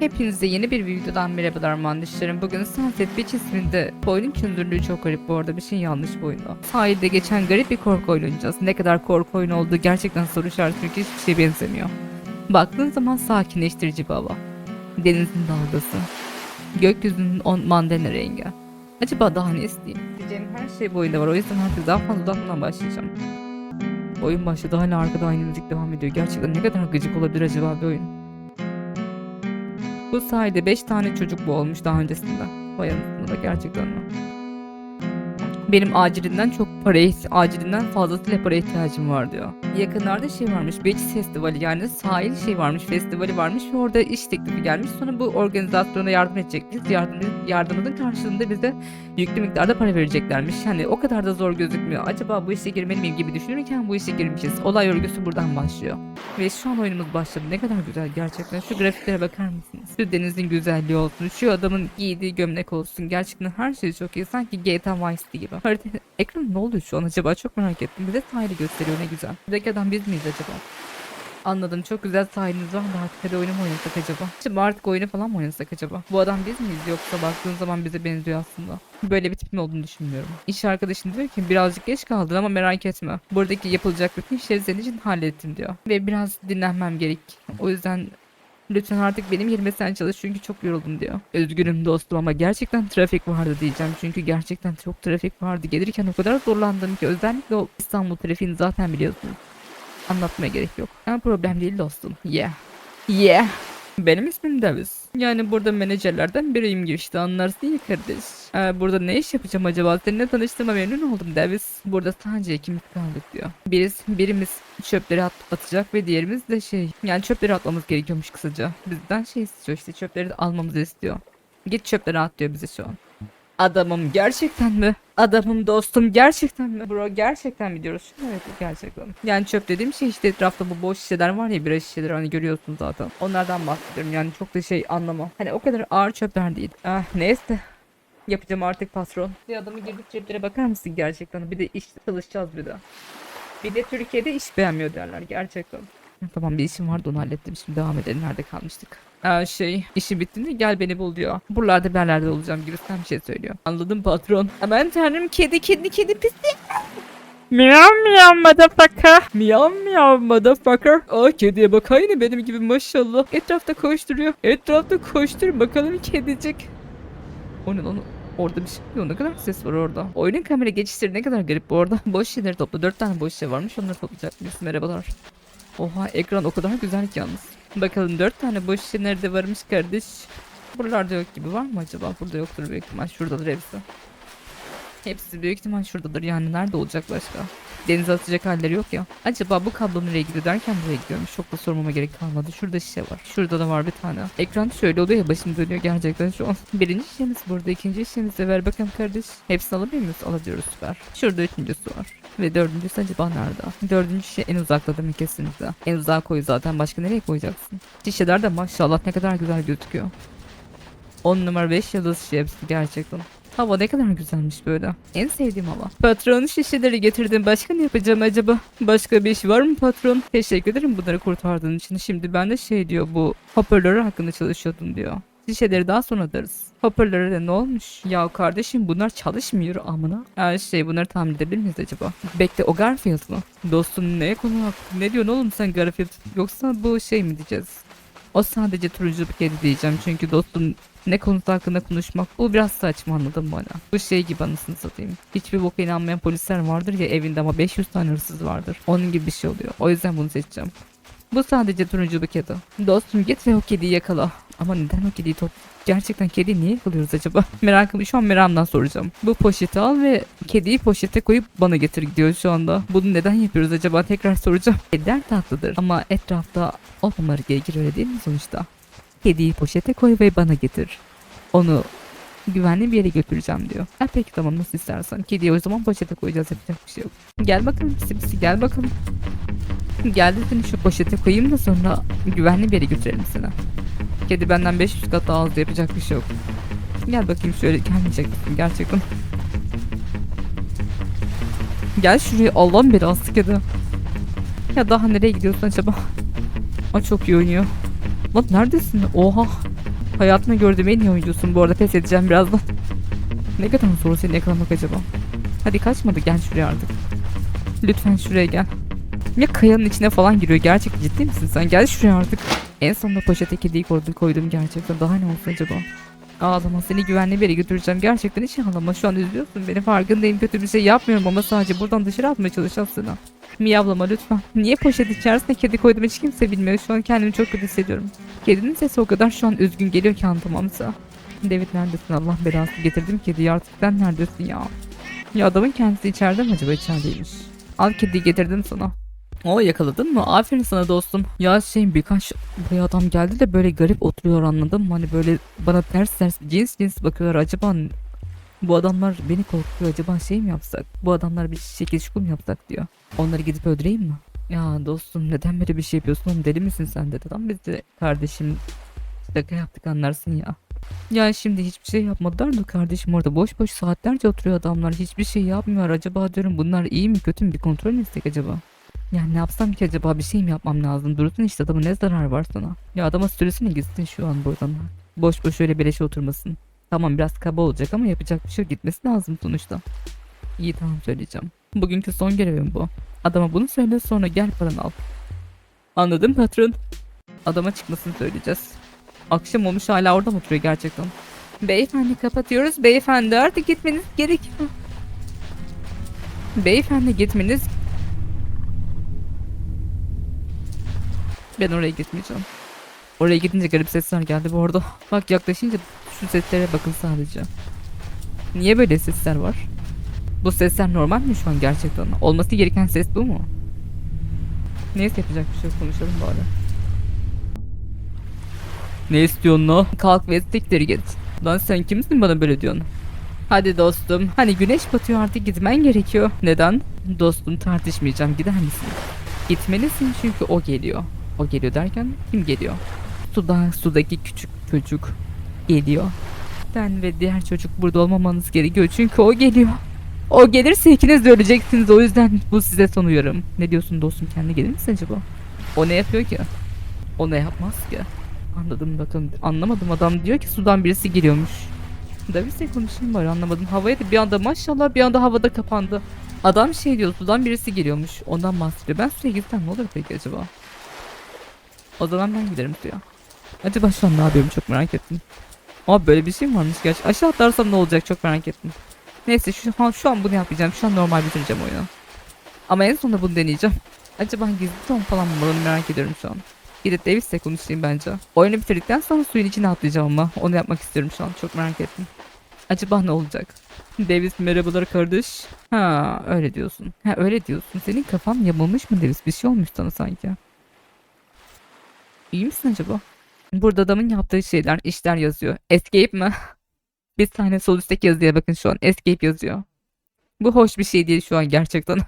Hepinize yeni bir videodan merhabalar mandişlerim. Bugün Sunset Beach isminde bu oyunun çözdürülüğü çok garip bu arada bir şey yanlış bu oyunda. Sahilde geçen garip bir korku oynayacağız. Ne kadar korku oyunu olduğu gerçekten soru işareti çünkü hiçbir şeye benzemiyor. Baktığın zaman sakinleştirici bir hava. Denizin dalgası. Gökyüzünün on mandalina rengi. Acaba daha ne isteyeyim? Diyeceğim her şey bu oyunda var o yüzden artık daha fazla uzatmadan başlayacağım. Oyun başladı hala arkada aynı müzik devam ediyor. Gerçekten ne kadar gıcık olabilir acaba bir oyun? Bu sayede 5 tane çocuk boğulmuş daha öncesinde. Vay anasını da gerçekten mi? Benim acilinden çok paraya, acilinden fazlasıyla para ihtiyacım var diyor. Yakınlarda şey varmış, Beach Festivali yani sahil şey varmış, festivali varmış ve orada iş teklifi gelmiş. Sonra bu organizasyona yardım edecekmiş. Yardım, yardımının karşılığında bize yüklü miktarda para vereceklermiş. Yani o kadar da zor gözükmüyor. Acaba bu işe girmeli miyim gibi düşünürken bu işe girmişiz. Olay örgüsü buradan başlıyor. Ve şu an oyunumuz başladı. Ne kadar güzel gerçekten. Şu grafiklere bakar mısınız? Şu denizin güzelliği olsun. Şu adamın giydiği gömlek olsun. Gerçekten her şey çok iyi. Sanki GTA Vice City Harita, ekran ne oluyor şu an acaba? Çok merak ettim. Bize sahili gösteriyor ne güzel. Buradaki adam biz miyiz acaba? Anladım. Çok güzel sahiliniz var da artık hadi oyunu mu oynasak acaba? Şimdi artık oyunu falan mı oynasak acaba? Bu adam biz miyiz yoksa baktığın zaman bize benziyor aslında. Böyle bir tipin olduğunu düşünmüyorum. İş arkadaşın diyor ki birazcık geç kaldın ama merak etme. Buradaki yapılacak bütün işleri senin için hallettim diyor. Ve biraz dinlenmem gerek. O yüzden Lütfen artık benim yerime sen çalış çünkü çok yoruldum diyor. Üzgünüm dostum ama gerçekten trafik vardı diyeceğim. Çünkü gerçekten çok trafik vardı. Gelirken o kadar zorlandım ki özellikle o İstanbul trafiğini zaten biliyorsunuz. Anlatmaya gerek yok. Ama problem değil dostum. Yeah. Yeah. Benim ismim Davis. Yani burada menajerlerden biriyim gibi işte anlarsın ya kardeş. Ee, burada ne iş yapacağım acaba? Seninle tanıştığıma memnun oldum Davis. Burada sadece ikimiz kaldık diyor. Biriz, birimiz çöpleri at atacak ve diğerimiz de şey yani çöpleri atmamız gerekiyormuş kısaca. Bizden şey istiyor işte çöpleri almamızı istiyor. Git çöpleri at diyor bize şu an. Adamım gerçekten mi? Adamım dostum gerçekten mi? Bro gerçekten mi diyoruz? Evet gerçekten. Yani çöp dediğim şey işte etrafta bu boş şişeler var ya bira şişeleri hani görüyorsunuz zaten. Onlardan bahsediyorum yani çok da şey anlamam. Hani o kadar ağır çöpler değil. Ah neyse. Yapacağım artık patron. Bir adamı girdik ceplere bakar mısın gerçekten? Bir de işte çalışacağız bir de. Bir de Türkiye'de iş beğenmiyor derler gerçekten. Tamam bir işim vardı onu hallettim. Şimdi devam edelim. Nerede kalmıştık? Ee, şey işi bittiğinde gel beni bul diyor. Buralarda bir yerlerde olacağım gibi sen bir şey söylüyor. Anladım patron. Aman tanrım kedi kedi kedi pislik. Miyav miyav motherfucker. Miyav miyav motherfucker. Aa kediye bak aynı benim gibi maşallah. Etrafta koşturuyor. Etrafta koştur bakalım kedicik. O ne lan? Orada bir şey yok. Ne kadar ses var orada. Oyunun kamera geçişleri ne kadar garip bu arada. Boş şeyleri topla. Dört tane boş şey varmış. Onları toplayacakmış. Merhabalar. Oha ekran o kadar güzel ki yalnız. Bakalım dört tane boş şey nerede varmış kardeş. Buralarda yok gibi var mı acaba? Burada yoktur büyük ihtimal. Şuradadır hepsi. Hepsi büyük ihtimal şuradadır yani nerede olacak başka? Denize atacak halleri yok ya. Acaba bu kablo nereye gidiyor derken buraya gidiyormuş. Çok da sormama gerek kalmadı. Şurada şişe var. Şurada da var bir tane. Ekran şöyle oluyor ya başım dönüyor gerçekten şu an. Birinci şişemiz burada. ikinci şişemiz de ver bakalım kardeş. Hepsini alabilir miyiz? Alabiliyoruz süper. Şurada üçüncüsü var. Ve dördüncüsü acaba nerede? Dördüncü şişe en uzakta kesinlikle. En uzağa koy zaten. Başka nereye koyacaksın? Şişeler de maşallah ne kadar güzel gözüküyor. 10 numara 5 yıldız şişe hepsi gerçekten. Hava ne kadar güzelmiş böyle. En sevdiğim hava. Patron şişeleri getirdim. Başka ne yapacağım acaba? Başka bir iş var mı patron? Teşekkür ederim bunları kurtardığın için. Şimdi ben de şey diyor bu hoparlörü hakkında çalışıyordum diyor. Şişeleri daha sonra atarız. Hoparlöre de ne olmuş? Ya kardeşim bunlar çalışmıyor amına. Her şey bunları tahmin edebilir miyiz acaba? Bekle o Garfield mı? Dostum ne konu? Ne diyorsun oğlum sen Garfield? Yoksa bu şey mi diyeceğiz? O sadece turuncu bir kedi diyeceğim çünkü dostum ne konusu hakkında konuşmak bu biraz saçma anladın bana. Bu şey gibi anasını satayım. Hiçbir boka inanmayan polisler vardır ya evinde ama 500 tane hırsız vardır. Onun gibi bir şey oluyor. O yüzden bunu seçeceğim. Bu sadece turuncu bir kedi. Dostum git ve o kediyi yakala. Ama neden o kediyi top... Gerçekten kediyi niye yakalıyoruz acaba? Merakım şu an meramdan soracağım. Bu poşeti al ve kediyi poşete koyup bana getir diyor şu anda. Bunu neden yapıyoruz acaba tekrar soracağım. Kediler tatlıdır ama etrafta olmamaları gerekir öyle değil mi sonuçta? Kediyi poşete koy ve bana getir. Onu güvenli bir yere götüreceğim diyor. Ha peki tamam nasıl istersen. Kediyi o zaman poşete koyacağız yapacak bir şey yok. Gel bakalım pisi pisi gel bakalım. Gel de seni şu poşete koyayım da sonra güvenli bir yere götürelim seni. Kedi benden 500 kat daha az yapacak bir şey yok. Gel bakayım şöyle gelmeyecek gerçekten. Gel şuraya Allah'ın belası kedi. Ya daha nereye gidiyorsun acaba? Aa çok iyi oynuyor. Lan neredesin? Oha. Hayatımda gördüğüm en iyi oyuncusun bu arada pes edeceğim birazdan. Ne kadar zor seni yakalamak acaba? Hadi kaçmadı gel şuraya artık. Lütfen şuraya gel. Ya kayanın içine falan giriyor. Gerçek ciddi misin sen? Gel şuraya artık. En sonunda poşete kediyi koydum, koydum gerçekten. Daha ne olsun acaba? Ağlama seni güvenli bir yere götüreceğim. Gerçekten hiç ağlama. Şu an üzülüyorsun beni. Farkındayım kötü bir şey yapmıyorum ama sadece buradan dışarı atmaya çalışacağım seni. Miyavlama lütfen. Niye poşet içerisine kedi koydum hiç kimse bilmiyor. Şu an kendimi çok kötü hissediyorum. Kedinin sesi o kadar şu an üzgün geliyor ki anlatamamsa. David neredesin Allah belası getirdim kediyi artık sen neredesin ya? Ya adamın kendisi içeride mi acaba içerideymiş? Al kediyi getirdim sana. O yakaladın mı? Aferin sana dostum. Ya şey birkaç buraya adam geldi de böyle garip oturuyor anladın mı? Hani böyle bana ters ters cins cins bakıyorlar. Acaba bu adamlar beni korkutuyor. Acaba şey mi yapsak? Bu adamlar bir şekil şukul mu yapsak diyor. Onları gidip öldüreyim mi? Ya dostum neden böyle bir şey yapıyorsun? Oğlum deli misin sen dedi. Tam biz de kardeşim şaka yaptık anlarsın ya. Ya şimdi hiçbir şey yapmadılar mı kardeşim orada boş boş saatlerce oturuyor adamlar hiçbir şey yapmıyor acaba diyorum bunlar iyi mi kötü mü bir kontrol mü etsek acaba? Yani ne yapsam ki acaba bir şey mi yapmam lazım dursun işte adamın ne zararı var sana? Ya adama süresine gitsin şu an buradan. Boş boş öyle beleşe oturmasın. Tamam biraz kaba olacak ama yapacak bir şey gitmesi lazım sonuçta. İyi tamam söyleyeceğim. Bugünkü son görevim bu. Adama bunu söyle sonra gel paranı al. Anladın patron? Adama çıkmasını söyleyeceğiz. Akşam olmuş hala orada mı oturuyor gerçekten? Beyefendi kapatıyoruz. Beyefendi artık gitmeniz gerekiyor. Beyefendi gitmeniz... Ben oraya gitmeyeceğim. Oraya gidince garip sesler geldi bu arada. Bak yaklaşınca şu seslere bakın sadece. Niye böyle sesler var? Bu sesler normal mi şu an gerçekten? Olması gereken ses bu mu? Neyse yapacak bir şey konuşalım bari. Ne istiyorsun o? Kalk ve siktir git. Lan sen kimsin bana böyle diyorsun? Hadi dostum. Hani güneş batıyor artık gitmen gerekiyor. Neden? Dostum tartışmayacağım gider misin? Gitmelisin çünkü o geliyor. O geliyor derken kim geliyor? Suda, sudaki küçük çocuk geliyor. Sen ve diğer çocuk burada olmamanız gerekiyor çünkü o geliyor. O gelirse ikiniz de öleceksiniz o yüzden bu size son uyarım. Ne diyorsun dostum kendi gelir misin acaba? O ne yapıyor ki? O ne yapmaz ki? Anladım bakın anlamadım adam diyor ki sudan birisi geliyormuş. Davis'le konuşayım bari anlamadım. Havaya da bir anda maşallah bir anda havada kapandı. Adam şey diyor sudan birisi geliyormuş. Ondan bahsediyor. Ben suya gitsem ne olur peki acaba? O zaman ben giderim. Acaba şu an ne yapıyorum çok merak ettim. Ama böyle bir şey mi varmış gerçi? Aşağı atlarsam ne olacak çok merak ettim. Neyse şu an, şu an bunu yapmayacağım. Şu an normal bitireceğim oyunu. Ama en sonunda bunu deneyeceğim. Acaba gizli ton falan mı var onu merak ediyorum şu an. Gidip Davis'le konuşayım bence. Oyunu bitirdikten sonra suyun içine atlayacağım ama. Onu yapmak istiyorum şu an. Çok merak ettim. Acaba ne olacak? Davis merhabalar kardeş. Ha öyle diyorsun. Ha öyle diyorsun. Senin kafan yamulmuş mu Davis? Bir şey olmuş sana sanki. İyi misin acaba? Burada adamın yaptığı şeyler, işler yazıyor. Escape mi? Bir tane sol üstteki yazıya bakın şu an. Escape yazıyor. Bu hoş bir şey değil şu an gerçekten.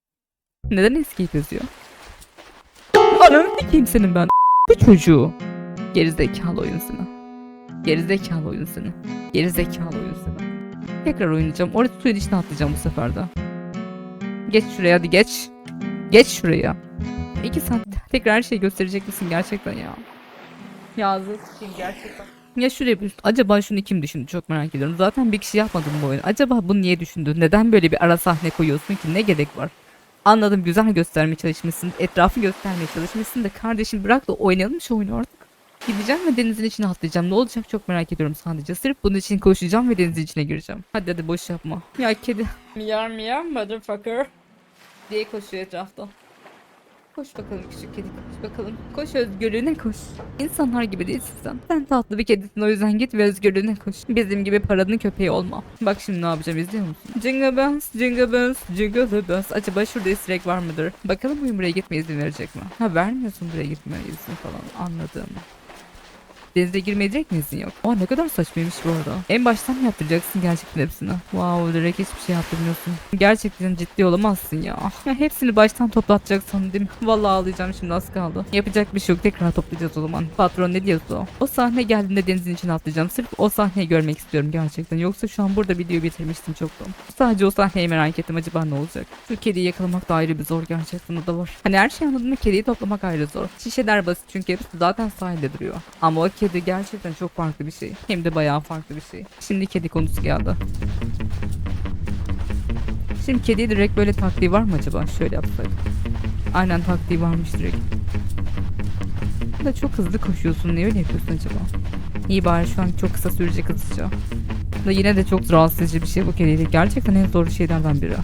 Neden escape yazıyor? Ananı sikeyim senin ben. Bu çocuğu. Gerizekalı oyun seni. Gerizekalı oyun seni. Gerizekalı oyun seni. Tekrar oynayacağım. Orada suyun içine atlayacağım bu sefer de. Geç şuraya hadi geç. Geç şuraya. İki saat tekrar her şeyi gösterecek misin gerçekten ya? Yazık için gerçekten. Ya şuraya bir acaba şunu kim düşündü çok merak ediyorum. Zaten bir kişi yapmadı mı bu oyunu. Acaba bunu niye düşündü? Neden böyle bir ara sahne koyuyorsun ki? Ne gerek var? Anladım güzel göstermeye çalışmışsın. Etrafı göstermeye çalışmışsın da kardeşim bırak da oynayalım şu oyunu artık. Gideceğim ve denizin içine atlayacağım. Ne olacak çok merak ediyorum sadece. Sırf bunun için koşacağım ve denizin içine gireceğim. Hadi hadi boş yapma. Ya kedi. Miyav miyav motherfucker. Diye koşuyor etrafta. Koş bakalım küçük kedi koş bakalım. Koş özgürlüğüne koş. İnsanlar gibi değilsin sen. Sen tatlı bir kedisin o yüzden git ve özgürlüğüne koş. Bizim gibi paranın köpeği olma. Bak şimdi ne yapacağım izliyor musun? Jingle bells, jingle bells, jingle bells. Acaba şurada egg var mıdır? Bakalım oyun buraya gitmeye izin verecek mi? Ha vermiyorsun buraya gitmeye izin falan. Anladım. Denize girmeye direkt mi izin yok? Aa ne kadar saçmaymış bu arada. En baştan mı yaptıracaksın gerçekten hepsini? Wow direkt hiçbir şey yaptırmıyorsun. Gerçekten ciddi olamazsın ya. ya hepsini baştan toplatacaksın değil mi? Vallahi ağlayacağım şimdi az kaldı. Yapacak bir şey yok tekrar toplayacağız o zaman. Patron ne diyorsa o. O sahne geldiğinde denizin içine atlayacağım. Sırf o sahneyi görmek istiyorum gerçekten. Yoksa şu an burada videoyu bitirmiştim çoktan. Sadece o sahneyi merak ettim acaba ne olacak? Şu kediyi yakalamak da ayrı bir zor gerçekten o da var. Hani her şey anladın mı kediyi toplamak ayrı zor. Şişeler basit çünkü hepsi zaten sahilde duruyor. Ama o kedi gerçekten çok farklı bir şey. Hem de bayağı farklı bir şey. Şimdi kedi konusu geldi. Şimdi kediye direkt böyle taktiği var mı acaba? Şöyle yapsak. Aynen taktiği varmış direkt. Da çok hızlı koşuyorsun. Niye öyle yapıyorsun acaba? İyi bari şu an çok kısa sürecek hızlıca. Da yine de çok rahatsız edici bir şey bu kediyle. Gerçekten en zor şeylerden biri.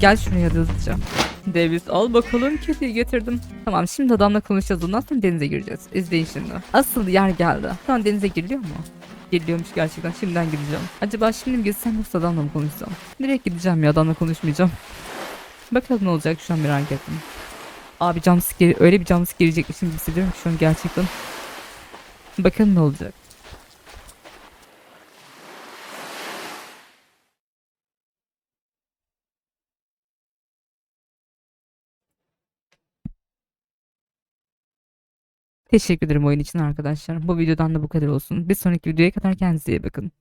Gel şuraya da hızlıca. Davis al bakalım kediyi getirdim. Tamam şimdi adamla konuşacağız ondan sonra denize gireceğiz. İzleyin şimdi. Asıl yer geldi. Şu an denize giriliyor mu? Giriliyormuş gerçekten şimdiden gideceğim. Acaba şimdi mi gitsem yoksa adamla mı konuşsam? Direkt gideceğim ya adamla konuşmayacağım. Bakalım ne olacak şu an merak ettim. Abi jumpscare öyle bir jumpscare gelecekmişim hissediyorum ki şu an gerçekten. Bakalım ne olacak. Teşekkür ederim oyun için arkadaşlar. Bu videodan da bu kadar olsun. Bir sonraki videoya kadar kendinize iyi bakın.